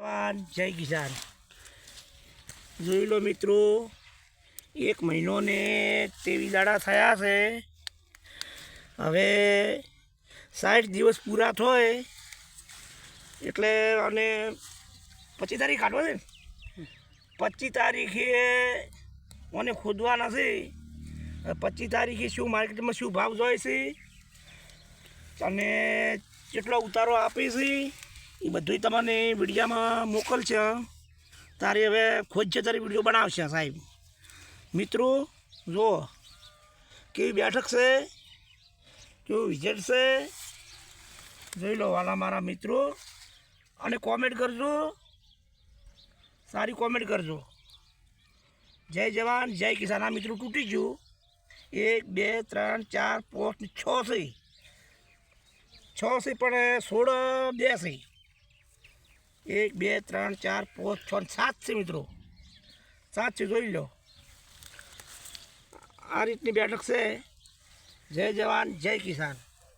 જય કિસાન. જોઈ લો મિત્રો, એક મહિનો ને તેવી દાડા થયા છે. હવે સાઠ દિવસ પૂરા થાય, એટલે અને પચીસ તારીખ કાઢવો છે પચીસ તારીખે મને ખોદવા નથી પચીસ તારીખે શું માર્કેટમાં શું ભાવ જોઈએ છે? અને કેટલો ઉતારો આપે છે? એ બધું તમને વિડીયામાં મોકલશે. તારે હવે ખોજશે તારી વીડિયો બનાવશે સાહેબ. મિત્રો, જુઓ. કેવી બેઠક છે? કેવું વિઝિટ છે? જોઈ લો વાલા મારા મિત્રો. અને કોમેન્ટ કરજો. સારી કોમેન્ટ કરજો. જય જવાન, જય કિસાન. આ મિત્રો તૂટી ગયું. એક, બે, ત્રણ, ચાર, પાંચ છ છે. છ છે પણ સોળ, બે છે. એક, બે, ત્રણ, ચાર, પાંચ, છ સાત છે મિત્રો. સાત છે, જોઈ લો. આ રીતની બેઠક છે. જય જવાન, જય કિસાન.